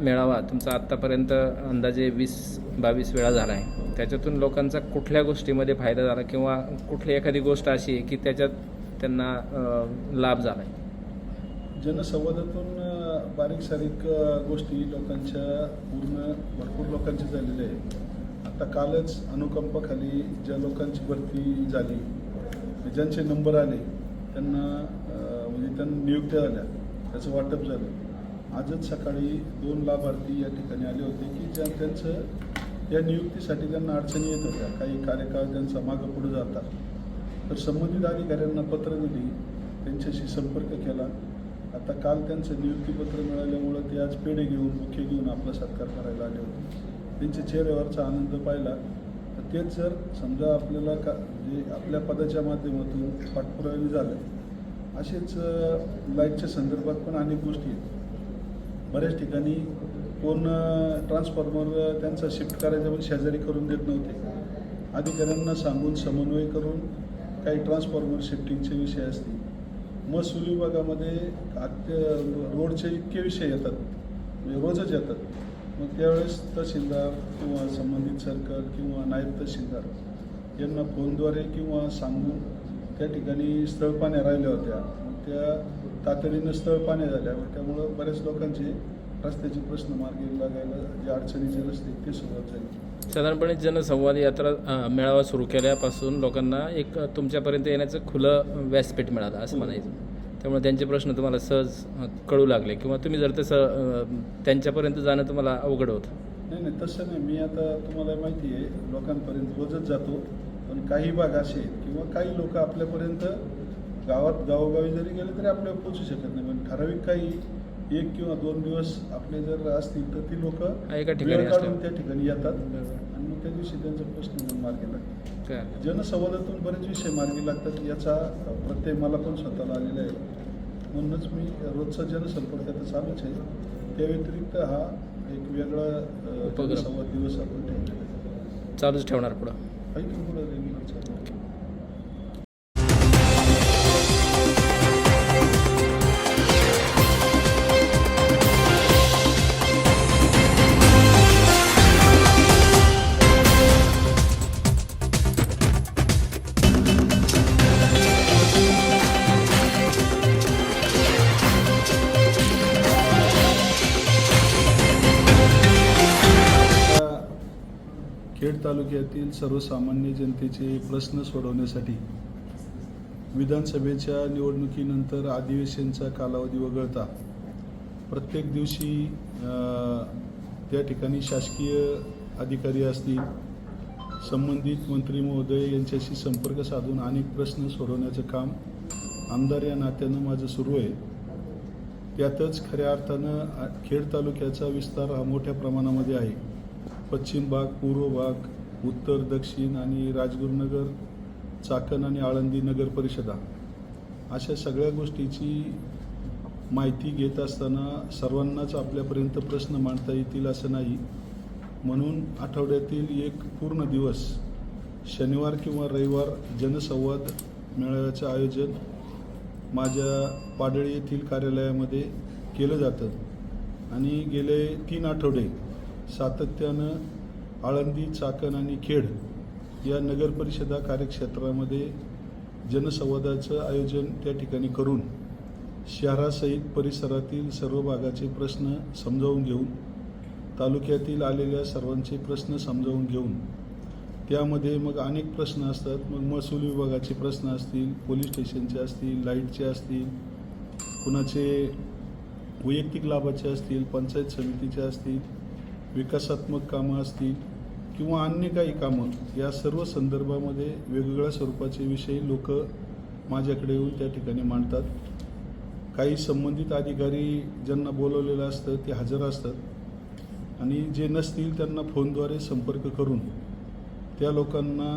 मेळावा तुमचा आत्तापर्यंत अंदाजे वीस बावीस वेळा झाला आहे. त्याच्यातून लोकांचा कुठल्या गोष्टीमध्ये फायदा झाला किंवा कुठली एखादी गोष्ट अशी आहे की त्याच्यात त्यांना लाभ झाला आहे? जनसंवादातून बारीक सारीक गोष्टी लोकांच्या पूर्ण भरपूर लोकांची झालेल्या आहे आता कालच अनुकंपाखाली ज्या लोकांची भरती झाली ज्यांचे नंबर आले त्यांना म्हणजे त्यांना नियुक्त्या झाल्या त्याचं वाटप झालं. आजच सकाळी दोन लाभार्थी या ठिकाणी आले होते की ज्या त्यांचं या नियुक्तीसाठी त्यांना अडचणी येत होत्या. काही कार्यकाळ त्यांचा मागं पुढे जातात तर संबंधित अधिकाऱ्यांना पत्र दिली. त्यांच्याशी संपर्क केला. आता काल त्यांचं नियुक्तीपत्र मिळाल्यामुळं ते आज पेढे घेऊन मुख्य घेऊन आपला सत्कार करायला आले होते. त्यांच्या चेहऱ्यावरचा आनंद पाहिला. तर तेच जर समजा आपल्याला का जे आपल्या पदाच्या माध्यमातून पाठपुरावे झाले असेच लाईटच्या संदर्भात पण अनेक गोष्टी आहेत. बऱ्याच ठिकाणी कोण ट्रान्सफॉर्मर त्यांचा शिफ्ट करायचा पण शेजारी करून देत नव्हते. अधिकाऱ्यांना सांगून समन्वय करून काही ट्रान्सफॉर्मर शिफ्टिंगचे विषय असतील. महसूल विभागामध्ये रोडचे इतके विषय येतात. म्हणजे रोजच येतात. मग त्यावेळेस तहसीलदार किंवा संबंधित सरकार किंवा नायब तहसीलदार यांना फोनद्वारे किंवा सांगून त्या ठिकाणी स्थळपाण्या राहिल्या होत्या. मग त्या तातडीनं स्थळपाण्या झाल्या व त्यामुळं बऱ्याच लोकांचे रस्त्याचे प्रश्न मार्गी लागायला जे अडचणीचे रस्ते ते सुरुवात झाली. साधारणपणे जनसंवाद यात्रा मेळावा सुरू केल्यापासून लोकांना एक तुमच्यापर्यंत येण्याचं खुलं व्यासपीठ मिळालं असं म्हणायचं. त्यामुळे त्यांचे प्रश्न तुम्हाला सहज कळू लागले किंवा तुम्ही जर तसं त्यांच्यापर्यंत जाणं तुम्हाला अवघड होतं. नाही नाही तसं नाही. मी आता तुम्हाला माहिती आहे लोकांपर्यंत रोजच जातो. पण काही भाग असे किंवा काही लोक आपल्यापर्यंत गावात गावोगावी जरी गेले तरी आपल्याला पोचू शकत नाही. पण ठराविक काही एक किंवा दोन दिवस आपले जर असतील तर ती लोक एका ठिकाणी वेळ काढून. त्या ठिकाणी येतात. आणि मग त्या दिवशी त्यांचा प्रश्न पण मार्गी लागतात जनसंवादातून बरेच विषय मार्गी लागतात. याचा प्रत्यय मला पण स्वतःला आलेला आहे. म्हणूनच मी रोजचा जनसंपर्क आता चालूच आहे. त्या व्यतिरिक्त हा एक वेगळा. जनसंवाद दिवस आपण ठेवलेला आहे. चालूच ठेवणार पुढं. पुढं खेड तालुक्यातील सर्वसामान्य जनतेचे प्रश्न सोडवण्यासाठी विधानसभेच्या निवडणुकीनंतर अधिवेशनचा कालावधी वगळता प्रत्येक दिवशी त्या ठिकाणी शासकीय अधिकारी असतील संबंधित मंत्री महोदय यांच्याशी संपर्क साधून अनेक प्रश्न सोडवण्याचं काम आमदार या नात्यानं माझं सुरू आहे. त्यातच खऱ्या अर्थानं खेड तालुक्याचा विस्तार हा मोठ्या प्रमाणामध्ये आहे. पश्चिम भाग पूर्व भाग उत्तर दक्षिण आणि राजगुरुनगर चाकण आणि आळंदी नगर परिषदा. अशा सगळ्या गोष्टीची माहिती घेत असताना सर्वांनाच आपल्यापर्यंत प्रश्न मांडता येतील असं नाही. म्हणून आठवड्यातील एक पूर्ण दिवस शनिवार किंवा रविवार जनसंवाद मेळाव्याचं आयोजन माझ्या पाडळी येथील कार्यालयामध्ये केलं जातं. आणि गेले तीन आठवडे सातत्यानं आळंदी चाकण आणि खेड या नगर परिषदा कार्यक्षेत्रामध्ये जनसंवादाचं आयोजन त्या ठिकाणी करून शहरासहित परिसरातील सर्व भागाचे प्रश्न समजावून घेऊन तालुक्यातील आलेल्या सर्वांचे प्रश्न समजावून घेऊन त्यामध्ये मग अनेक प्रश्न असतात. मग महसूल विभागाचे प्रश्न असतील पोलीस स्टेशनचे असतील लाईटचे असतील कुणाचे वैयक्तिक लाभाचे असतील पंचायत समितीचे असतील विकासात्मक कामं असतील किंवा अन्य काही कामं या सर्व संदर्भामध्ये वेगवेगळ्या स्वरूपाचे विषय लोक माझ्याकडे येऊन त्या ठिकाणी मांडतात. काही संबंधित अधिकारी ज्यांना बोलवलेलं असतं ते हजर असतात. आणि जे नसतील त्यांना फोनद्वारे संपर्क करून त्या लोकांना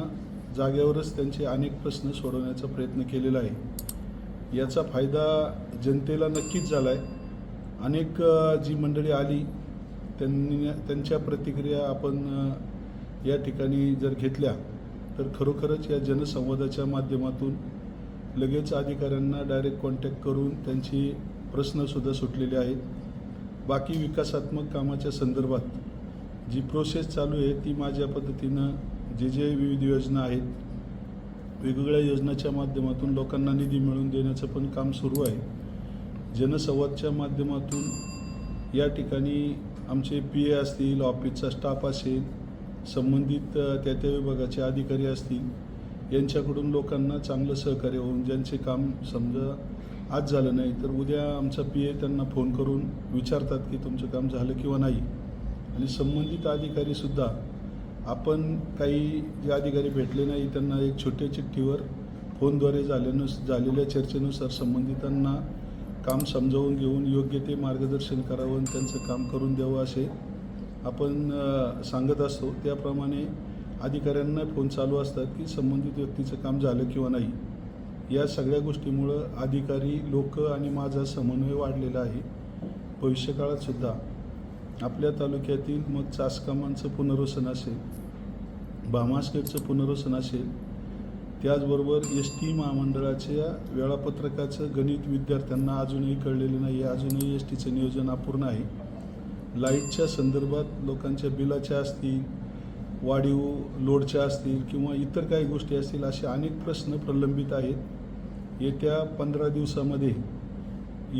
जागेवरच त्यांचे अनेक प्रश्न सोडवण्याचा प्रयत्न केलेला आहे. याचा फायदा जनतेला नक्कीच झाला आहे अनेक जी मंडळी आली त्यांनी त्यांच्या प्रतिक्रिया आपण या ठिकाणी जर घेतल्या तर खरोखरच या जनसंवादाच्या माध्यमातून लगेच अधिकाऱ्यांना डायरेक्ट कॉन्टॅक्ट करून त्यांची प्रश्नसुद्धा सुटलेले आहेत. बाकी विकासात्मक कामाच्या संदर्भात जी प्रोसेस चालू आहे ती माझ्या पद्धतीनं जे जे विविध योजना आहेत वेगवेगळ्या योजनाच्या माध्यमातून लोकांना निधी मिळवून देण्याचं पण काम सुरू आहे. जनसंवादच्या माध्यमातून या ठिकाणी आमचे पी ए असतील ऑफिसचा स्टाफ असेल संबंधित त्या त्या विभागाचे अधिकारी असतील यांच्याकडून लोकांना चांगलं सहकार्य होऊन ज्यांचे काम समजा आज झालं नाही तर उद्या आमचा पी ए त्यांना फोन करून विचारतात की तुमचं काम झालं किंवा नाही. आणि संबंधित अधिकारीसुद्धा आपण काही जे अधिकारी भेटले नाही त्यांना एक छोट्या चिठ्ठीवर फोनद्वारे झाल्यानुस झालेल्या चर्चेनुसार संबंधितांना काम समजावून घेऊन योग्य ते मार्गदर्शन करावं आणि त्यांचं काम करून द्यावं असे आपण सांगत असतो. त्याप्रमाणे अधिकाऱ्यांना फोन चालू असतात की संबंधित व्यक्तीचं काम झालं किंवा नाही. या सगळ्या गोष्टीमुळं अधिकारी लोक आणि माझा समन्वय वाढलेला आहे. भविष्यकाळात सुद्धा आपल्या तालुक्यातील मग चासकामांचं पुनर्वसन असेल भामास्केटचं पुनर्वसन असेल त्याचबरोबर एस टी महामंडळाच्या वेळापत्रकाचं गणित विद्यार्थ्यांना अजूनही कळलेलं नाही आहे अजूनही एस टीचं नियोजन अपूर्ण आहे. लाईटच्या संदर्भात लोकांच्या बिलाच्या असतील वाढीव लोडच्या असतील किंवा इतर काही गोष्टी असतील असे अनेक प्रश्न प्रलंबित आहेत. येत्या पंधरा दिवसामध्ये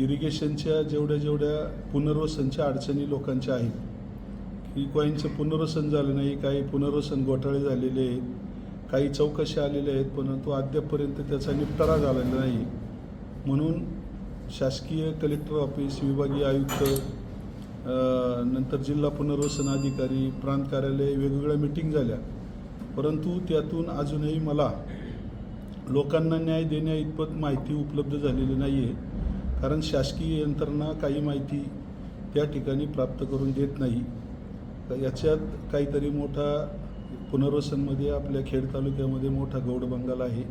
इरिगेशनच्या जेवढ्या जेवढ्या पुनर्वसनच्या अडचणी लोकांच्या आहेत की कॉईनचं पुनर्वसन झालं नाही काही पुनर्वसन घोटाळे झालेले आहेत काही चौकशा आलेल्या आहेत परंतु अद्यापपर्यंत त्याचा निपटारा झालेला नाही. म्हणून शासकीय कलेक्टर ऑफिस विभागीय आयुक्त नंतर जिल्हा पुनर्वसन अधिकारी प्रांत कार्यालय वेगवेगळ्या मिटिंग झाल्या. परंतु त्यातून अजूनही मला लोकांना न्याय देण्या इतपत माहिती उपलब्ध झालेली नाही आहे कारण शासकीय यंत्रणा काही माहिती त्या ठिकाणी प्राप्त करून देत नाही. याच्यात काहीतरी मोठा पुनर्वसनमध्ये आपल्या खेड तालुक्यामध्ये मोठा गौड बंगाल आहे.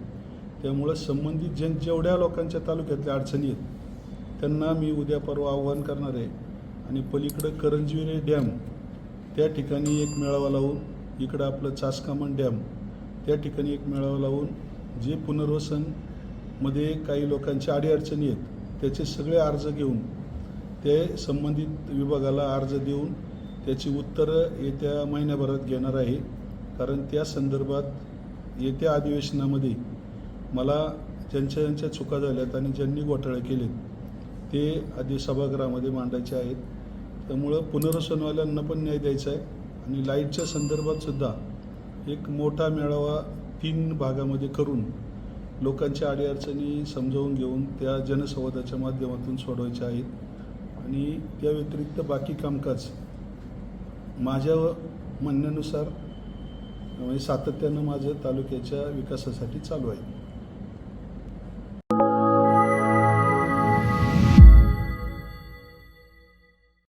त्यामुळं संबंधित जे जेवढ्या लोकांच्या तालुक्यातल्या अडचणी आहेत त्यांना मी उद्या परवा आव्हान करणार आहे. आणि पलीकडं करंजविरे डॅम त्या ठिकाणी एक मेळावा लावून इकडं आपलं चासकामन डॅम त्या ठिकाणी एक मेळावा लावून जे पुनर्वसनमध्ये काही लोकांच्या अडीअडचणी आहेत त्याचे सगळे अर्ज घेऊन ते संबंधित विभागाला अर्ज देऊन त्याची उत्तरं येत्या महिन्याभरात घेणार आहे. कारण त्या संदर्भात येत्या अधिवेशनामध्ये मला ज्यांच्या ज्यांच्या चुका झाल्यात आणि ज्यांनी घोटाळे केलेत ते आधी सभागृहामध्ये मांडायचे आहेत. त्यामुळं पुनर्वसनवाल्यांना पण न्याय द्यायचा आहे आणि लाईटच्या संदर्भातसुद्धा एक मोठा मेळावा तीन भागामध्ये करून लोकांच्या अडीअडचणी समजावून घेऊन त्या जनसंवादाच्या माध्यमातून सोडवायच्या आहेत. आणि त्या व्यतिरिक्त बाकी कामकाज माझ्या म्हणण्यानुसार म्हणजे सातत्यानं माझं तालुक्याच्या विकासासाठी चालू आहे.